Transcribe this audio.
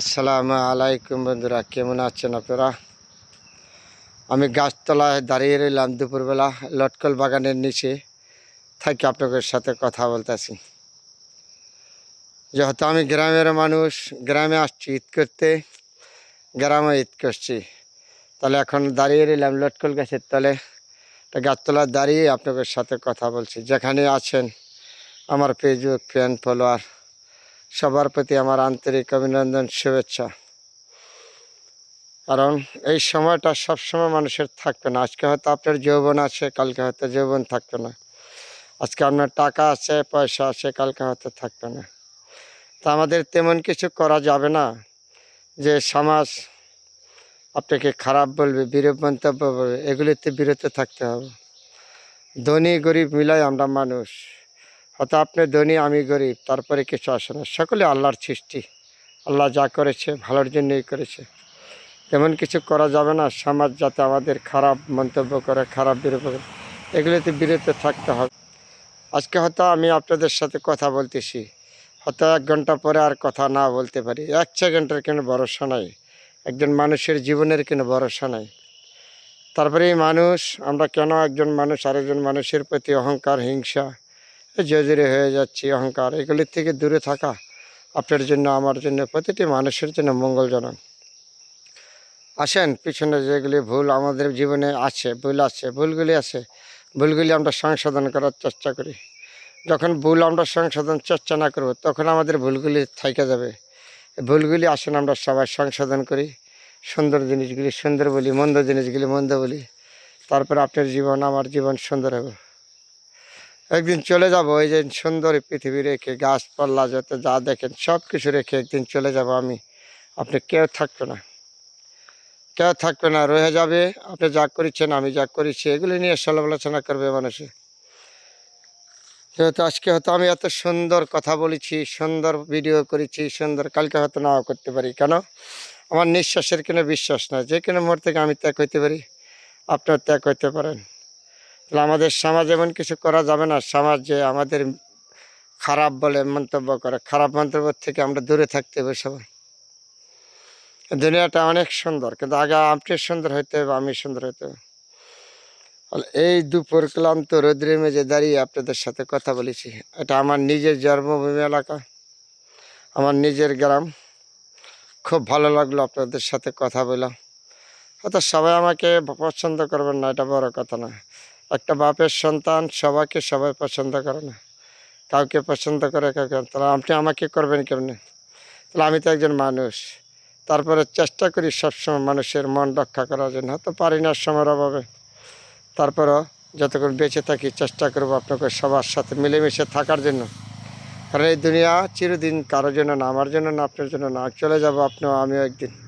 আসসালামু আলাইকুম বন্ধুরা, কেমন আছেন আপনারা? আমি গাছতলায় দাঁড়িয়ে রইলাম দুপুরবেলা লটকল বাগানের নিচে, থাকি আপনাদের সাথে কথা বলতেছি। যেহেতু আমি গ্রামের মানুষ, গ্রামে আসছি ঈদ করতে, গ্রামে ঈদ করছি। তাহলে এখন দাঁড়িয়ে রইলাম লটকল গাছের তলে। গাছতলায় দাঁড়িয়ে আপনাদের সাথে কথা বলছি। যেখানে আছেন আমার ফেসবুক ফ্যান ফলোয়ার সবার প্রতি আমার আন্তরিক অভিনন্দন, শুভেচ্ছা। কারণ এই সময়টা সব সময় মানুষের থাকবে না। আজকে হয়তো আপনার যৌবন আছে, কালকে হয়তো যৌবন থাকবে না। আজকে আপনার টাকা আছে, পয়সা আছে, কালকে হয়তো থাকবে না। তা আমাদের তেমন কিছু করা যাবে না যে সমাজ আপনাকে খারাপ বলবে, বিরূপ মন্তব্য বলবে, এগুলিতে বিরত থাকতে হবে। ধনী, গরিব মিলাই আমরা মানুষ। হয়তো আপনি ধনী, আমি গরিব, তারপরে কিছু আসে না। সকলে আল্লাহর সৃষ্টি। আল্লাহ যা করেছে, ভালোর জন্যই করেছে। তেমন কিছু করা যাবে না। সমাজ যাতে আমাদের খারাপ মন্তব্য করে, খারাপ বিরূপ করে, এগুলিতে বিরত থাকতে হবে। আজকে হয়তো আমি আপনাদের সাথে কথা বলতেছি। হয়তো এক ঘণ্টা পরে আর কথা না বলতে পারি। এক সেকেন্ডের কোনো ভরসা নাই। একজন মানুষের জীবনের কোনো ভরসা নাই। তারপরে এই মানুষ, আমরা কেন একজন মানুষ, আরেকজন মানুষের প্রতি অহংকার, হিংসা জজরে হয়ে যাচ্ছি, অহংকার, এগুলির থেকে দূরে থাকা আপনার জন্য, আমার জন্য, প্রতিটি মানুষের জন্য মঙ্গলজনক। আসেন, পিছনে যেগুলি ভুল আমাদের জীবনে আছে, ভুল আছে, ভুলগুলি আছে, ভুলগুলি আমরা সংশোধন করার চেষ্টা করি। যখন ভুল আমরা সংশোধন চেষ্টা না করব, তখন আমাদের ভুলগুলি থাইকে যাবে। ভুলগুলি আসেন আমরা সবাই সংশোধন করি। সুন্দর জিনিসগুলি সুন্দর বলি, মন্দ জিনিসগুলি মন্দ বলি। তারপর আপনার জীবন, আমার জীবন সুন্দর হবে। একদিন চলে যাব, ওই যে সুন্দর পৃথিবী রেখে, গাছপালা যত যা দেখেন সব কিছু রেখে একদিন চলে যাব আমি। আপনি কেউ থাকবে না। কেউ থাকবে না, রয়ে যাবে। আপনি যা করেছেন, আমি যা করেছি, এগুলি নিয়ে সমালোচনা করবে মানুষে। যেহেতু আজকে হয়তো আমি এত সুন্দর কথা বলেছি, সুন্দর ভিডিও করেছি, সুন্দর, কালকে হয়তো নাও করতে পারি। কেন? আমার নিঃশ্বাসের কোনো বিশ্বাস না যে কোনো মুহূর্তে আমি ত্যাগ হইতে পারি। আপনার ত্যাগ হইতে পারেন। তাহলে আমাদের সমাজ এমন কিছু করা যাবে না। সমাজ যে আমাদের খারাপ বলে মন্তব্য করে। খারাপ মন্তব্য থেকে আমরা দূরে থাকতে হবে সবাই। দুনিয়াটা অনেক সুন্দর, কিন্তু আগে আপনি সুন্দর হইতে হবে, আমি সুন্দর হইতে হবে। এই দুপুর ক্লান্ত রৌদ্রে মেজে দাঁড়িয়ে আপনাদের সাথে কথা বলেছি। এটা আমার নিজের জন্মভূমি এলাকা, আমার নিজের গ্রাম। খুব ভালো লাগল আপনাদের সাথে কথা বললাম হয়তো সবাই আমাকে পছন্দ করবেন না, এটা বড় কথা না। একটা বাপের সন্তান, সবাইকে সবাই পছন্দ করে না। কাউকে পছন্দ করে, কাউকে তাহলে আপনি আমাকে করবেন কেমনে? তাহলে আমি তো একজন মানুষ। তারপরে চেষ্টা করি সবসময় মানুষের মন রক্ষা করার জন্য। হয়তো পারি না সময়ের অভাবে। তারপরও যতক্ষণ বেঁচে থাকি চেষ্টা করব আপনাকে সবার সাথে মিলেমিশে থাকার জন্য। কারণ এই দুনিয়া চিরদিন কারোর জন্য না, আমার জন্য না, আপনার জন্য না। চলে যাব আপনিও, আমিও একদিন।